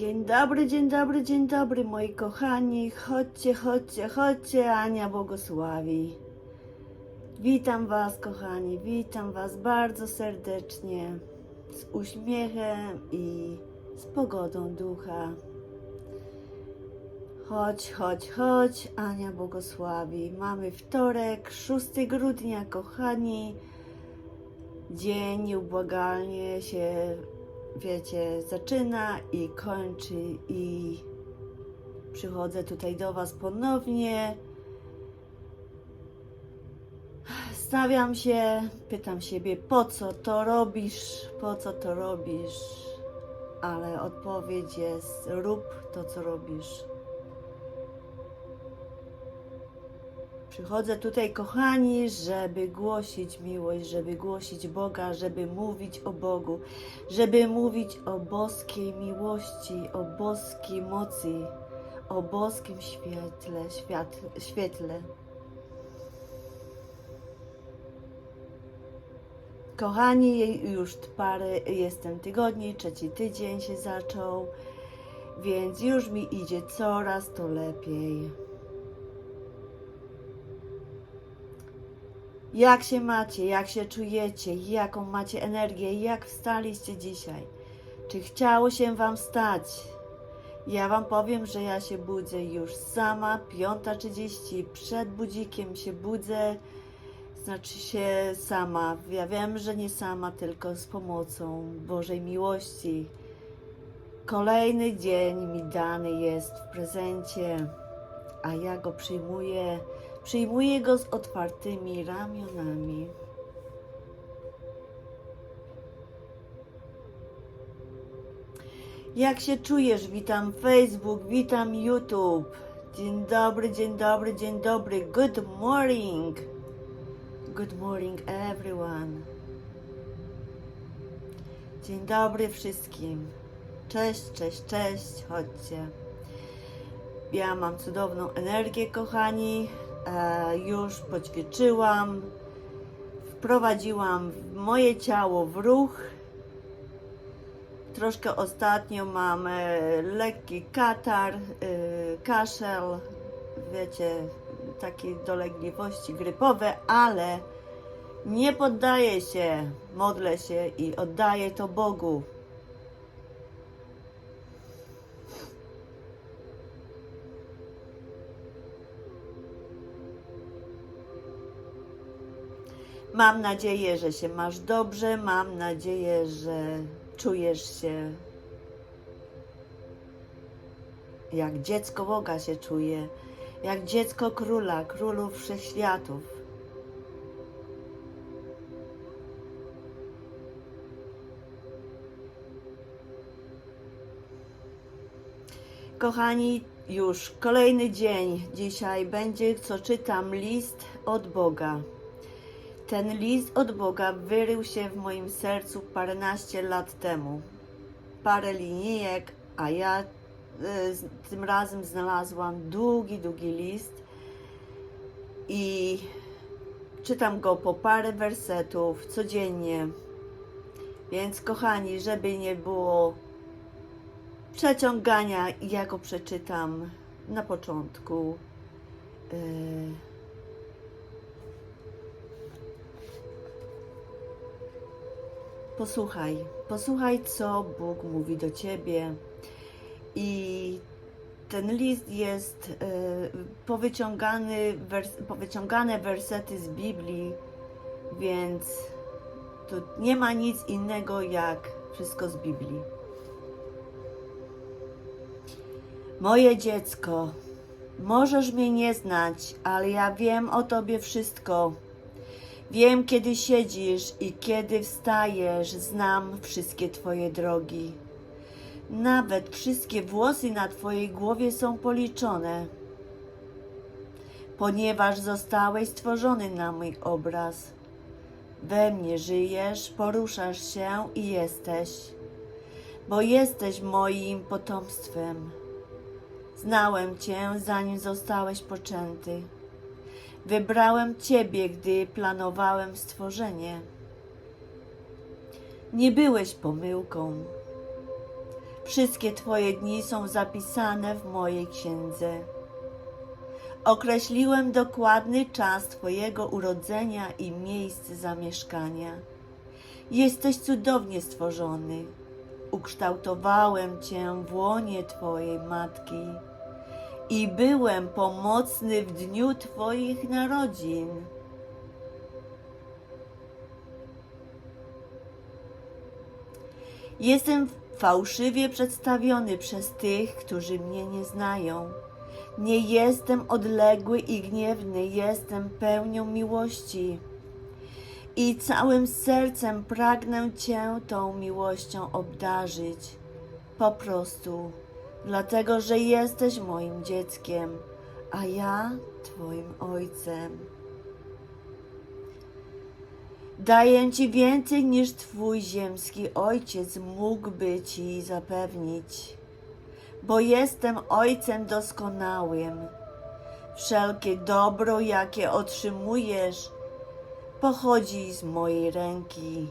Dzień dobry, dzień dobry, dzień dobry, moi kochani. Chodźcie, chodźcie, chodźcie, Ania błogosławi. Witam Was, kochani, witam Was bardzo serdecznie, z uśmiechem i z pogodą ducha. Chodź, chodź, chodź, Ania błogosławi. Mamy wtorek, 6 grudnia, kochani. Dzień nieubłagalnie się, wiecie, zaczyna i kończy i przychodzę tutaj do Was ponownie. Stawiam się, pytam siebie, po co to robisz, po co to robisz, ale odpowiedź jest, rób to, co robisz. Przychodzę tutaj, kochani, żeby głosić miłość, żeby głosić Boga, żeby mówić o Bogu, żeby mówić o boskiej miłości, o boskiej mocy, o boskim świetle, świat, świetle. Kochani, już parę jestem tygodni, trzeci tydzień się zaczął, więc już mi idzie coraz to lepiej. Jak się macie, jak się czujecie, jaką macie energię, jak wstaliście dzisiaj? Czy chciało się Wam wstać? Ja Wam powiem, że ja się budzę już sama, 5.30, przed budzikiem się budzę, znaczy się sama. Ja wiem, że nie sama, tylko z pomocą Bożej miłości. Kolejny dzień mi dany jest w prezencie, a ja go przyjmuję. Przyjmuję go z otwartymi ramionami. Jak się czujesz? Witam Facebook, witam YouTube. Dzień dobry, dzień dobry, dzień dobry. Good morning. Good morning, everyone. Dzień dobry wszystkim. Cześć, cześć, cześć. Chodźcie. Ja mam cudowną energię, kochani. E, już poćwiczyłam. Wprowadziłam moje ciało w ruch. Troszkę ostatnio mam lekki katar, e, kaszel, wiecie, takie dolegliwości grypowe, ale nie poddaję się, modlę się i oddaję to Bogu. Mam nadzieję, że się masz dobrze, mam nadzieję, że czujesz się jak dziecko Boga się czuje, jak dziecko króla, królów wszechświatów. Kochani, już kolejny dzień dzisiaj będzie, co czytam list od Boga. Ten list od Boga wyrył się w moim sercu paręnaście lat temu. Parę linijek, a ja y, tym razem znalazłam długi, długi list i czytam go po parę wersetów codziennie. Więc kochani, żeby nie było przeciągania, ja go przeczytam na początku. y, Posłuchaj, posłuchaj, co Bóg mówi do ciebie. I ten list jest e, powyciągany, powyciągane wersety z Biblii, więc tu nie ma nic innego jak wszystko z Biblii. Moje dziecko, możesz mnie nie znać, ale ja wiem o tobie wszystko. Wiem, kiedy siedzisz i kiedy wstajesz, znam wszystkie Twoje drogi. Nawet wszystkie włosy na Twojej głowie są policzone, ponieważ zostałeś stworzony na mój obraz. We mnie żyjesz, poruszasz się i jesteś, bo jesteś moim potomstwem. Znałem Cię, zanim zostałeś poczęty. Wybrałem Ciebie, gdy planowałem stworzenie. Nie byłeś pomyłką, Wszystkie Twoje dni są zapisane w mojej księdze. Określiłem dokładny czas Twojego urodzenia i miejsce zamieszkania. Jesteś cudownie stworzony. Ukształtowałem Cię w łonie Twojej matki i byłem pomocny w dniu Twoich narodzin. Jestem fałszywie przedstawiony przez tych, którzy mnie nie znają. Nie jestem odległy i gniewny, jestem pełnią miłości. I całym sercem pragnę Cię tą miłością obdarzyć. Po prostu, dlatego że jesteś moim dzieckiem, a ja Twoim ojcem. Daję Ci więcej niż Twój ziemski ojciec mógłby Ci zapewnić, bo jestem ojcem doskonałym. Wszelkie dobro, jakie otrzymujesz, pochodzi z mojej ręki.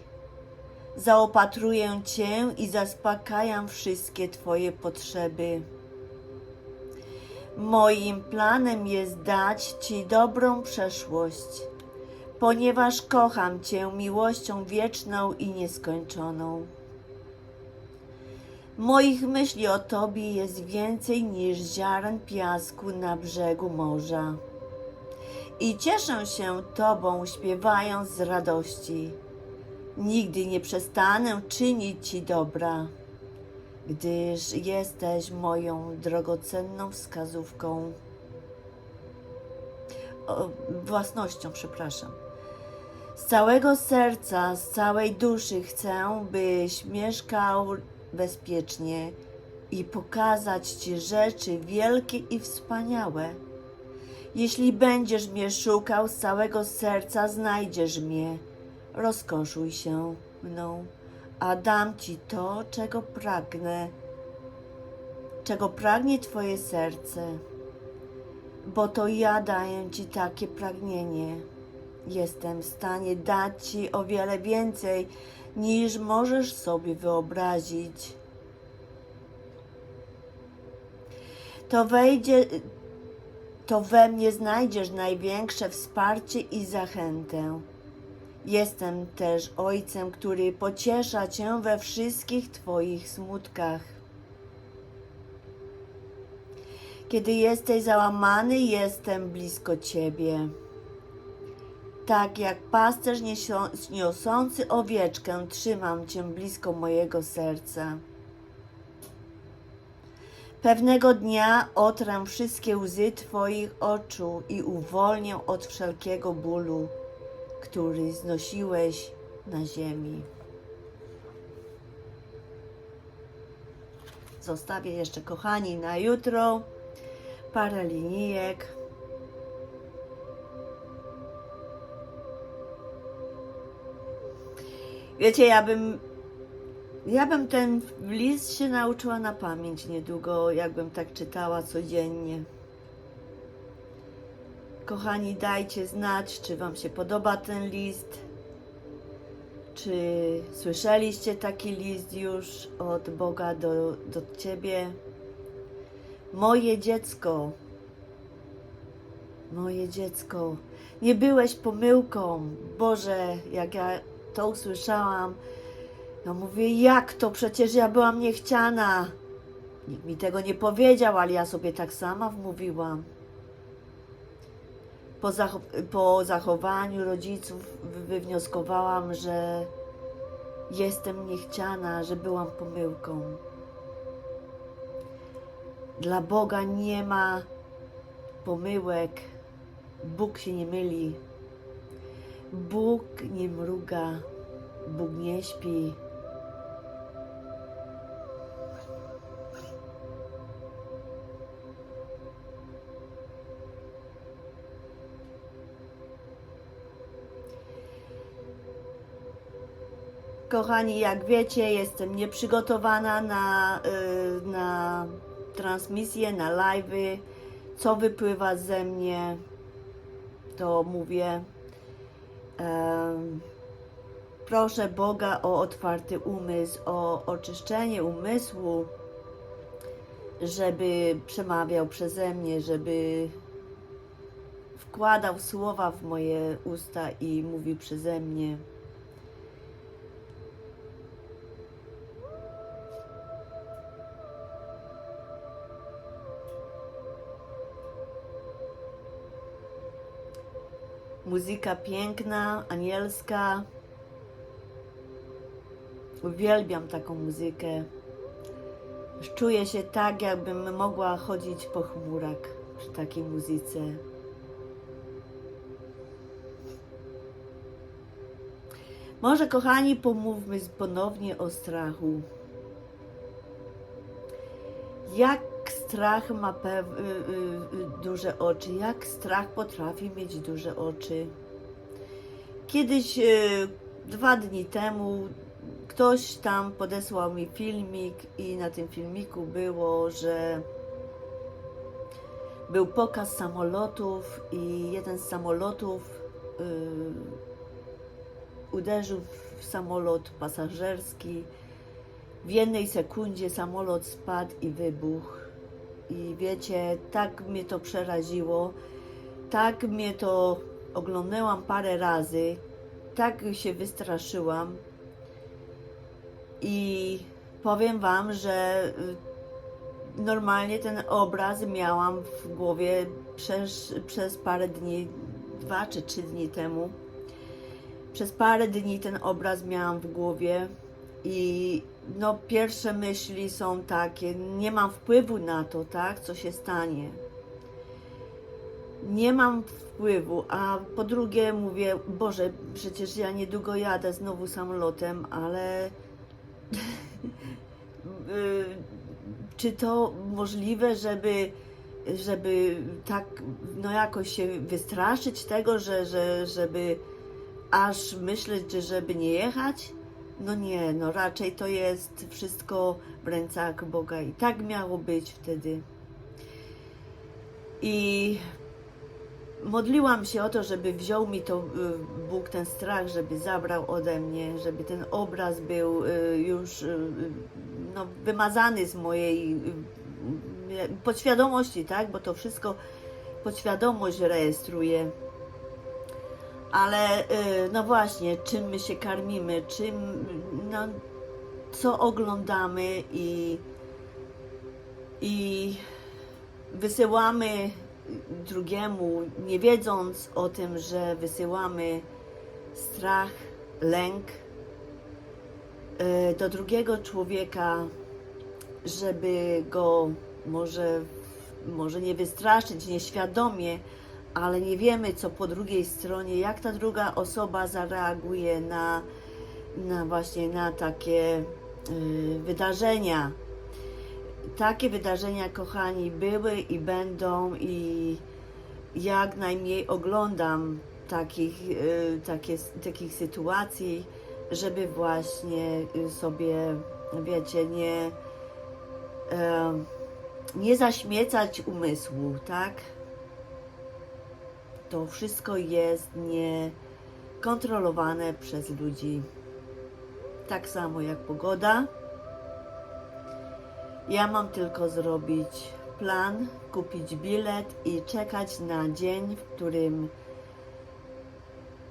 Zaopatruję Cię i zaspokajam wszystkie Twoje potrzeby. Moim planem jest dać Ci dobrą przeszłość ponieważ kocham Cię miłością wieczną i nieskończoną. Moich myśli o Tobie jest więcej niż ziaren piasku na brzegu morza. I cieszę się Tobą, śpiewając z radości. Nigdy nie przestanę czynić Ci dobra, gdyż jesteś moją drogocenną wskazówką, o, własnością, przepraszam. Z całego serca, z całej duszy chcę, byś mieszkał bezpiecznie i pokazać Ci rzeczy wielkie i wspaniałe. Jeśli będziesz mnie szukał z całego serca, znajdziesz mnie. Rozkoszuj się mną, a dam Ci to, czego pragnę, czego pragnie Twoje serce, bo to ja daję Ci takie pragnienie. Jestem w stanie dać Ci o wiele więcej, niż możesz sobie wyobrazić. To wejdzie, to we mnie znajdziesz największe wsparcie i zachętę. Jestem też Ojcem, który pociesza Cię we wszystkich Twoich smutkach. Kiedy jesteś załamany, jestem blisko Ciebie tak jak pasterz niosą- niosący owieczkę, trzymam Cię blisko mojego serca. Pewnego dnia otrę wszystkie łzy Twoich oczu i uwolnię od wszelkiego bólu, który znosiłeś na ziemi. Zostawię jeszcze, kochani, na jutro parę linijek. Wiecie, ja bym. Ja bym ten list się nauczyła na pamięć niedługo, jakbym tak czytała codziennie. Kochani, dajcie znać, czy Wam się podoba ten list. Czy słyszeliście taki list już od Boga do, do Ciebie? Moje dziecko, moje dziecko, nie byłeś pomyłką. Boże, jak ja to usłyszałam, no mówię, jak to? Przecież ja byłam niechciana. Nikt mi tego nie powiedział, ale ja sobie tak sama wmówiłam. Po, zacho- po zachowaniu rodziców wy- wywnioskowałam, że jestem niechciana, że byłam pomyłką. Dla Boga nie ma pomyłek. Bóg się nie myli. Bóg nie mruga. Bóg nie śpi. Kochani, jak wiecie, jestem nieprzygotowana na, y, na transmisję, na live'y. Co wypływa ze mnie, to mówię. Proszę Boga o otwarty umysł, o oczyszczenie umysłu, żeby przemawiał przeze mnie, żeby wkładał słowa w moje usta i mówił przeze mnie. Muzyka piękna, anielska. Uwielbiam taką muzykę. Czuję się tak, jakbym mogła chodzić po chmurach przy takiej muzyce. Może, kochani, pomówmy ponownie o strachu. Jak strach ma pew- y, y, y, duże oczy, jak strach potrafi mieć duże oczy. Kiedyś, y, dwa dni temu, ktoś tam podesłał mi filmik, i na tym filmiku było, że był pokaz samolotów, i jeden z samolotów y, uderzył w samolot pasażerski. W jednej sekundzie samolot spadł i wybuchł. I wiecie, tak mnie to przeraziło, tak mnie to oglądałam parę razy, tak się wystraszyłam. I powiem Wam, że y, normalnie ten obraz miałam w głowie przez, przez parę dni, dwa czy trzy dni temu. Przez parę dni ten obraz miałam w głowie i no pierwsze myśli są takie, nie mam wpływu na to, tak, co się stanie. Nie mam wpływu, a po drugie mówię, Boże, przecież ja niedługo jadę znowu samolotem, ale czy to możliwe, żeby, żeby tak no jakoś się wystraszyć tego, że, że, żeby aż myśleć, że żeby nie jechać? No nie, no raczej to jest wszystko w rękach Boga i tak miało być wtedy. I modliłam się o to, żeby wziął mi to y, Bóg ten strach, żeby zabrał ode mnie, żeby ten obraz był y, już y, no, wymazany z mojej podświadomości, tak? Bo to wszystko podświadomość rejestruje. Ale y, no właśnie, czym my się karmimy, czym, no, co oglądamy i, i wysyłamy drugiemu, nie wiedząc o tym, że wysyłamy strach, lęk y, do drugiego człowieka, żeby go może, może nie wystraszyć nieświadomie, ale nie wiemy, co po drugiej stronie, jak ta druga osoba zareaguje na, na właśnie na takie y, wydarzenia. Takie wydarzenia, kochani, były i będą i jak najmniej oglądam takich, y, takie, takich sytuacji, żeby właśnie y, sobie, wiecie, nie, y, nie zaśmiecać umysłu, tak? To wszystko jest niekontrolowane przez ludzi. Tak samo jak pogoda. Ja mam tylko zrobić plan, kupić bilet i czekać na dzień, w którym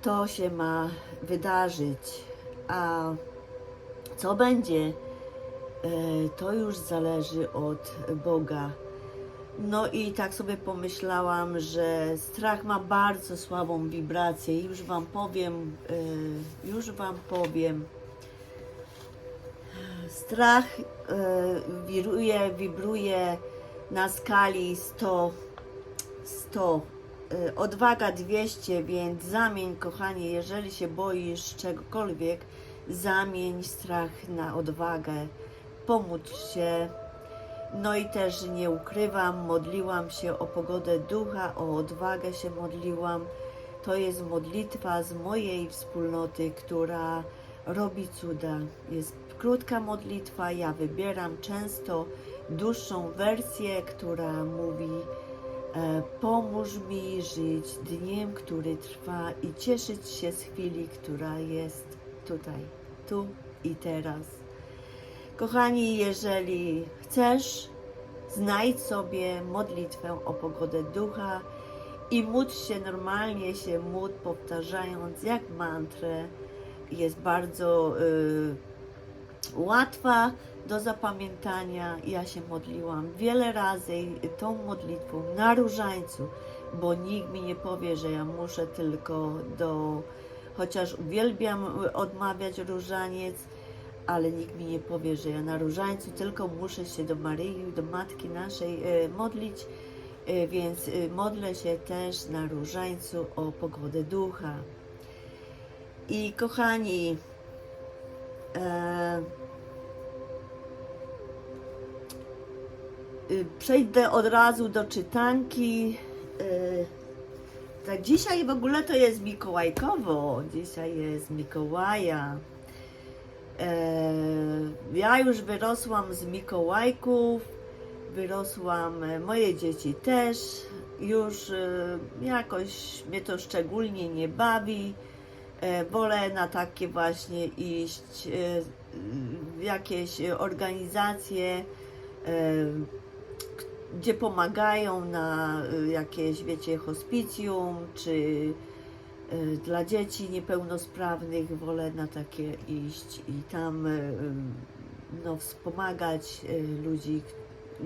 to się ma wydarzyć. A co będzie, e, to już zależy od Boga. No i tak sobie pomyślałam, że strach ma bardzo słabą wibrację. Już Wam powiem, y, już Wam powiem. Strach y, wiruje, wibruje na skali 100, 100, y, odwaga 200, więc zamień, kochanie, jeżeli się boisz czegokolwiek, zamień strach na odwagę. Pomódl się, no i też nie ukrywam, modliłam się o pogodę ducha, o odwagę się modliłam. To jest modlitwa z mojej wspólnoty, która robi cuda. Jest krótka modlitwa, ja wybieram często dłuższą wersję, która mówi e, pomóż mi żyć dniem, który trwa i cieszyć się z chwili, która jest tutaj, tu i teraz. Kochani, jeżeli chcesz, znajdź sobie modlitwę o pogodę ducha i módl się normalnie się módl, powtarzając jak mantrę. Jest bardzo y, łatwa do zapamiętania. Ja się modliłam wiele razy tą modlitwą na różańcu, bo nikt mi nie powie, że ja muszę tylko do, chociaż uwielbiam odmawiać różaniec, ale nikt mi nie powie, że ja na różańcu tylko muszę się do Maryi, do Matki naszej e, modlić, e, więc e, modlę się też na różańcu o pogodę ducha. I kochani, e, y, przejdę od razu do czytanki. Y, Tak, dzisiaj w ogóle to jest Mikołajkowo. Dzisiaj jest Mikołaja. E, ja już wyrosłam z Mikołajków, wyrosłam, e, moje dzieci też. Już e, jakoś mnie to szczególnie nie bawi. Wolę na takie właśnie iść w jakieś organizacje, gdzie pomagają na jakieś, wiecie, hospicjum, czy dla dzieci niepełnosprawnych. Wolę na takie iść i tam y, y, no, wspomagać y, ludzi,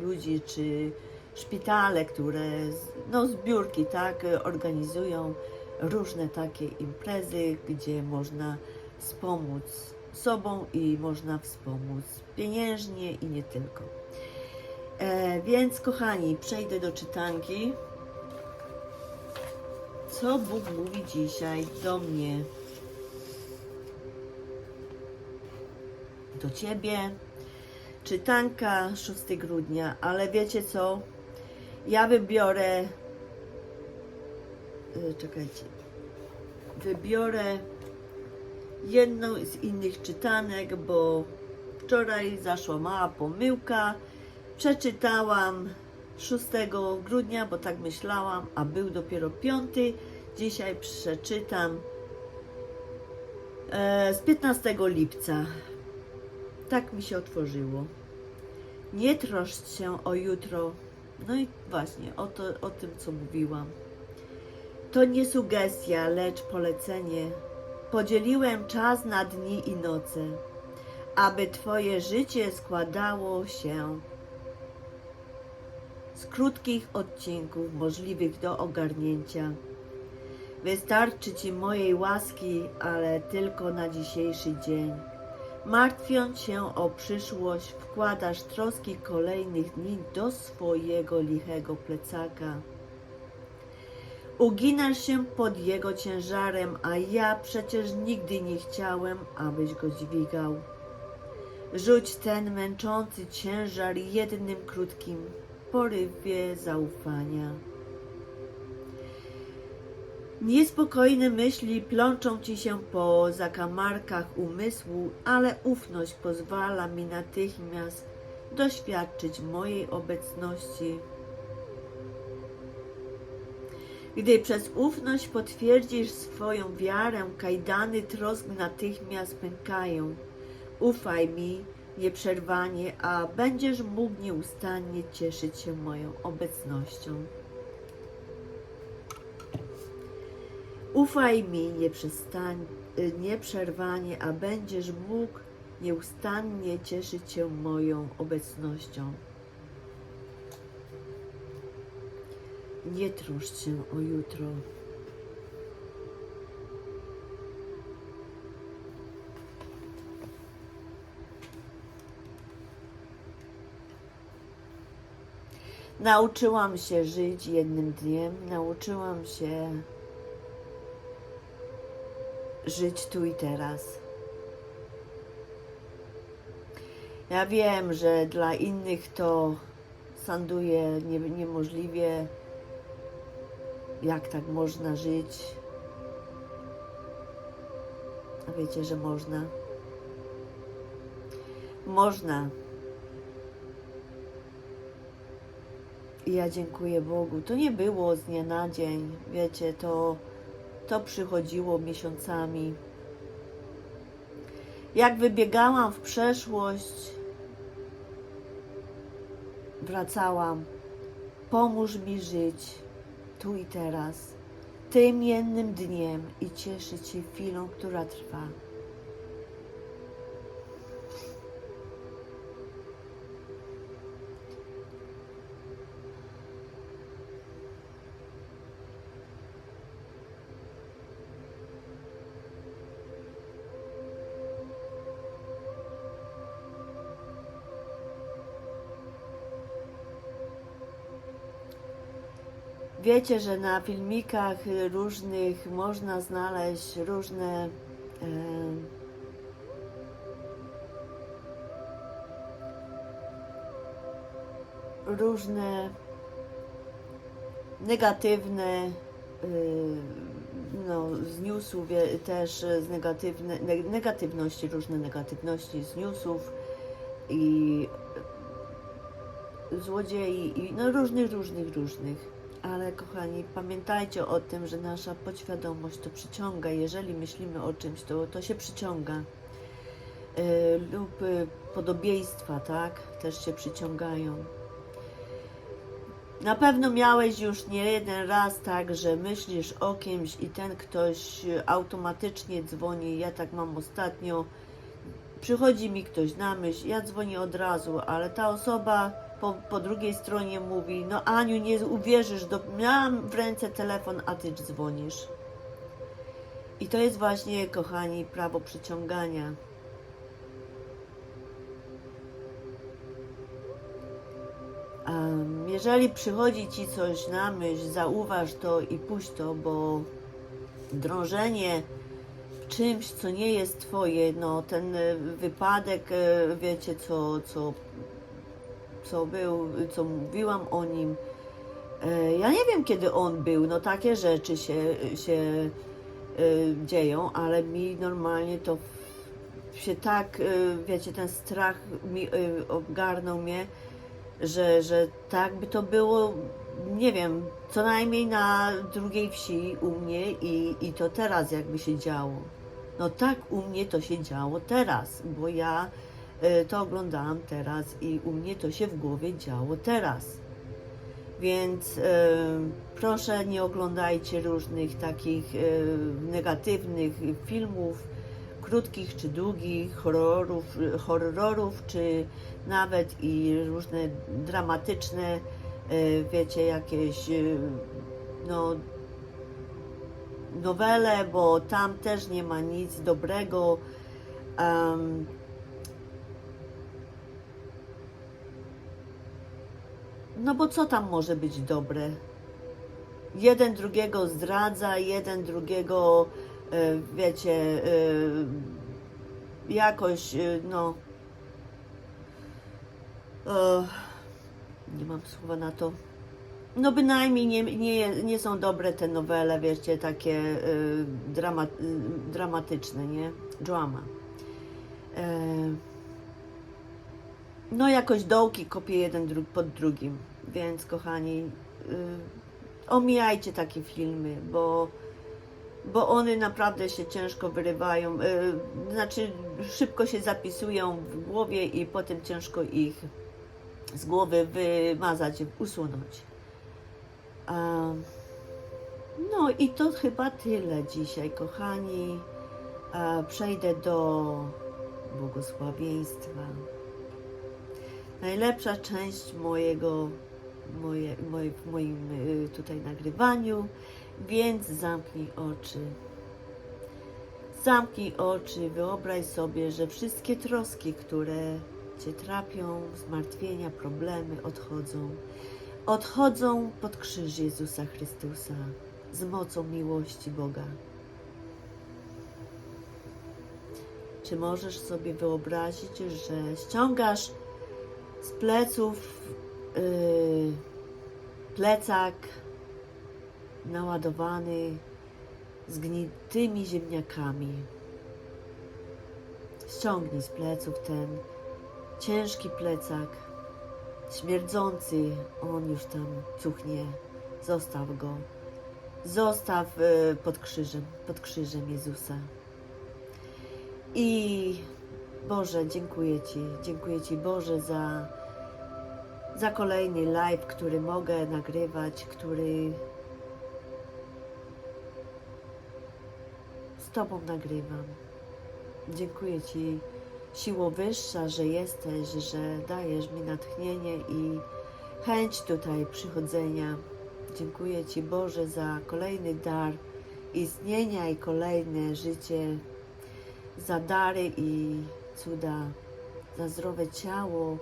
ludzi, czy szpitale, które, no zbiórki, tak, y, organizują różne takie imprezy, gdzie można wspomóc sobą i można wspomóc pieniężnie i nie tylko. E, więc kochani, przejdę do czytanki. Co Bóg mówi dzisiaj do mnie? Do ciebie. Czytanka 6 grudnia, ale wiecie co? Ja wybiorę. y, Czekajcie. Wybiorę jedną z innych czytanek, bo wczoraj zaszła mała pomyłka. Przeczytałam 6 grudnia, bo tak myślałam, a był dopiero 5. Dzisiaj przeczytam e, z 15 lipca. Tak mi się otworzyło. Nie troszcz się o jutro. No i właśnie o, to, o tym, co mówiłam. To nie sugestia, lecz polecenie. Podzieliłem czas na dni i noce, aby Twoje życie składało się z krótkich odcinków możliwych do ogarnięcia. Wystarczy Ci mojej łaski, ale tylko na dzisiejszy dzień. Martwiąc się o przyszłość, wkładasz troski kolejnych dni do swojego lichego plecaka. Uginasz się pod jego ciężarem, a ja przecież nigdy nie chciałem, abyś go dźwigał. Rzuć ten męczący ciężar jednym krótkim porywie zaufania. Niespokojne myśli plączą ci się po zakamarkach umysłu, ale ufność pozwala mi natychmiast doświadczyć mojej obecności. Gdy przez ufność potwierdzisz swoją wiarę, kajdany trosk natychmiast pękają. Ufaj mi nieprzerwanie, a będziesz mógł nieustannie cieszyć się moją obecnością. Ufaj mi nieprzerwanie, a będziesz mógł nieustannie cieszyć się moją obecnością. Nie troszcz się o jutro. Nauczyłam się żyć jednym dniem, nauczyłam się żyć tu i teraz. Ja wiem, że dla innych to sanduje nie, niemożliwie, jak tak można żyć. A wiecie, że można. Można. I ja dziękuję Bogu. To nie było z dnia na dzień, wiecie, to, to przychodziło miesiącami. Jak wybiegałam w przeszłość, wracałam. Pomóż mi żyć tu i teraz, tym jednym dniem i cieszyć się chwilą, która trwa. Wiecie, że na filmikach różnych można znaleźć różne e, różne negatywne no, z newsów też z negatywne, ne- negatywności, różne negatywności z newsów i złodziei i no różnych, różnych, różnych. Ale kochani, pamiętajcie o tym, że nasza podświadomość to przyciąga. Jeżeli myślimy o czymś, to, to się przyciąga. Lub y, podobieństwa, tak? Też się przyciągają. Na pewno miałeś już nie jeden raz tak, że myślisz o kimś i ten ktoś automatycznie dzwoni. Ja tak mam ostatnio. Przychodzi mi ktoś na myśl, ja dzwonię od razu, ale ta osoba po, po drugiej stronie mówi: No, Aniu, nie uwierzysz, do, miałam w ręce telefon, a ty dzwonisz. I to jest właśnie, kochani, prawo przyciągania. Em, Jeżeli przychodzi ci coś na myśl, zauważ to i puść to, bo drążenie czymś, co nie jest twoje, no ten wypadek, e, wiecie, co, co, co był, co mówiłam o nim. e, Ja nie wiem, kiedy on był, no takie rzeczy się, się e, dzieją, ale mi normalnie to się tak, e, wiecie, ten strach mi ogarnął mnie, że, że tak by to było, nie wiem, co najmniej na drugiej wsi u mnie i, i to teraz jakby się działo. No tak u mnie to się działo teraz, bo ja to oglądałam teraz i u mnie to się w głowie działo teraz. Więc y, proszę nie oglądajcie różnych takich y, negatywnych filmów, krótkich czy długich, horrorów, horrorów czy nawet i różne dramatyczne, wiecie, jakieś no, nowele, bo tam też nie ma nic dobrego. No bo co tam może być dobre? Jeden drugiego zdradza, jeden drugiego, e, wiecie, e, jakoś, e, no. nie mam słowa na to. No bynajmniej nie, nie, nie są dobre te nowele, wiecie, takie drama, y, dramatyczne, nie? Drama. No jakoś dołki kopię jeden pod drugim, więc kochani, y, omijajcie takie filmy, bo, bo one naprawdę się ciężko wyrywają, y, znaczy szybko się zapisują w głowie i potem ciężko ich z głowy wymazać, usunąć. No i to chyba tyle dzisiaj, kochani. Przejdę do błogosławieństwa. Najlepsza część mojego, moje, moje, w moim y, tutaj nagrywaniu, więc zamknij oczy. Zamknij oczy, wyobraź sobie, że wszystkie troski, które Cię trapią, zmartwienia, problemy odchodzą odchodzą pod krzyż Jezusa Chrystusa z mocą miłości Boga. Czy możesz sobie wyobrazić, że ściągasz z pleców yy, plecak naładowany zgnitymi ziemniakami? Ściągnij z pleców ten ciężki plecak śmierdzący, on już tam cuchnie. Zostaw go. Zostaw e, pod krzyżem, pod krzyżem Jezusa. I Boże, dziękuję Ci, dziękuję Ci Boże za za kolejny live, który mogę nagrywać, który z Tobą nagrywam. Dziękuję Ci, siło wyższa, że jesteś, że dajesz mi natchnienie i chęć tutaj przychodzenia. Dziękuję Ci, Boże, za kolejny dar istnienia i kolejne życie, za dary i cuda, za zdrowe ciało,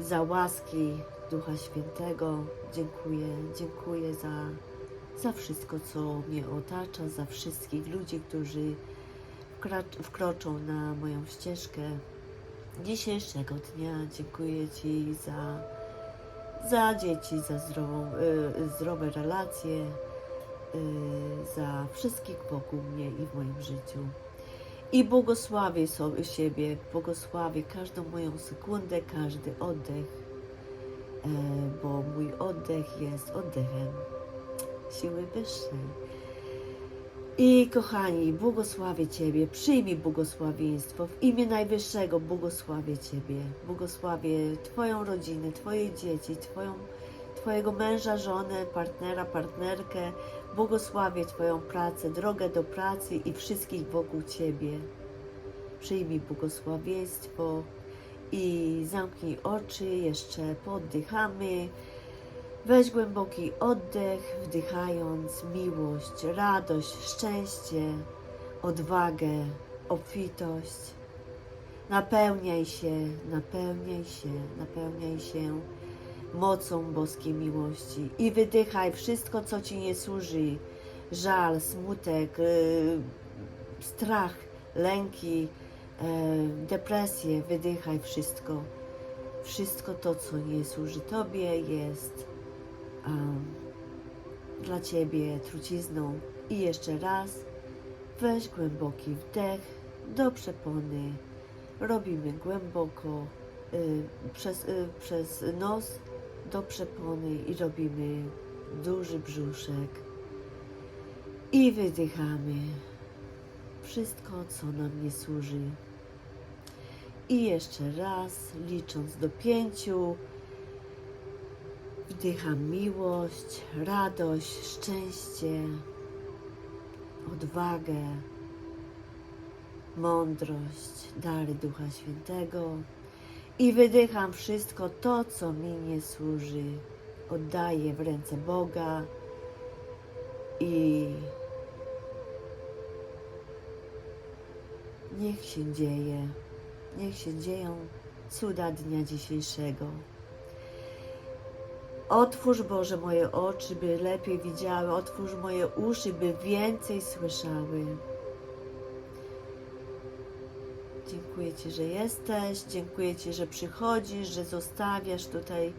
za łaski Ducha Świętego. Dziękuję, dziękuję za, za wszystko, co mnie otacza, za wszystkich ludzi, którzy wkroczą na moją ścieżkę dzisiejszego dnia. Dziękuję Ci za, za dzieci, za zdrową, y, zdrowe relacje, y, za wszystkich wokół mnie i w moim życiu. I błogosławię sobie siebie, błogosławię każdą moją sekundę, każdy oddech, e, bo mój oddech jest oddechem siły wyższej. I kochani, błogosławię Ciebie, przyjmij błogosławieństwo w imię Najwyższego, błogosławię Ciebie, błogosławię Twoją rodzinę, Twoje dzieci, Twoją, Twojego męża, żonę, partnera, partnerkę, błogosławię Twoją pracę, drogę do pracy i wszystkich wokół Ciebie. Przyjmij błogosławieństwo i zamknij oczy, jeszcze poddychamy. Weź głęboki oddech, wdychając miłość, radość, szczęście, odwagę, obfitość. Napełniaj się, napełniaj się, napełniaj się mocą boskiej miłości i wydychaj wszystko, co ci nie służy. Żal, smutek, yy, strach, lęki, yy, depresję, wydychaj wszystko. Wszystko to, co nie służy Tobie, jest um, dla Ciebie trucizną. I jeszcze raz weź głęboki wdech do przepony. Robimy głęboko y, przez, y, przez nos do przepony i robimy duży brzuszek. I wydychamy wszystko, co nam nie służy. I jeszcze raz, licząc do pięciu, wdycham miłość, radość, szczęście, odwagę, mądrość, dary Ducha Świętego i wydycham wszystko to, co mi nie służy. Oddaję w ręce Boga i niech się dzieje, niech się dzieją cuda dnia dzisiejszego. Otwórz Boże moje oczy, by lepiej widziały, otwórz moje uszy, by więcej słyszały. Dziękuję Ci, że jesteś, dziękuję Ci, że przychodzisz, że zostawiasz tutaj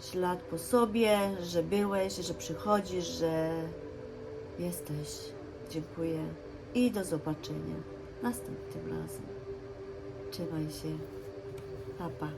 ślad po sobie, że byłeś, że przychodzisz, że jesteś. Dziękuję i do zobaczenia następnym razem. Trzymaj się. Pa, pa.